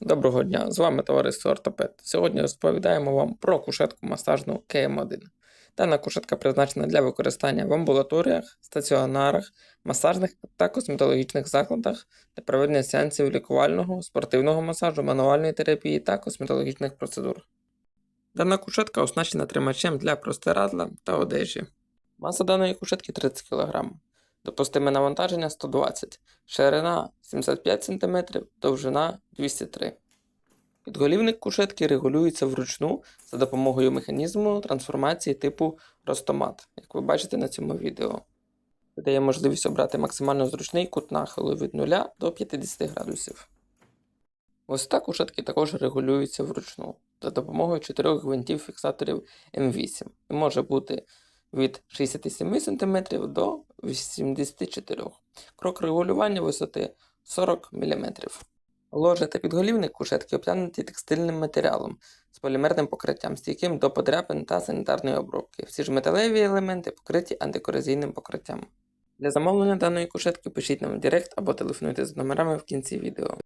Доброго дня, з вами товариство Ортопед. Сьогодні розповідаємо вам про кушетку масажну КМ1. Дана кушетка призначена для використання в амбулаторіях, стаціонарах, масажних та косметологічних закладах для проведення сеансів лікувального, спортивного масажу, мануальної терапії та косметологічних процедур. Дана кушетка оснащена тримачем для простирадла та одежі. Маса даної кушетки 30 кг. Допустиме навантаження 120 ширина 75 см, довжина 203 Підголівник кушетки регулюється вручну за допомогою механізму трансформації типу Ростомат, як ви бачите на цьому відео. Це дає можливість обрати максимально зручний кут нахилу від 0 до 50 градусів. Висота кушетки також регулюється вручну за допомогою чотирьох гвинтів фіксаторів М8 і може бути від 67 см до 84 Крок регулювання висоти 40 мм. Ложа та підголівник кушетки обтянуті текстильним матеріалом з полімерним покриттям, стійким до подряпин та санітарної обробки. Всі ж металеві елементи покриті антикорозійним покриттям. Для замовлення даної кушетки пишіть нам в Директ або телефонуйте за номерами в кінці відео.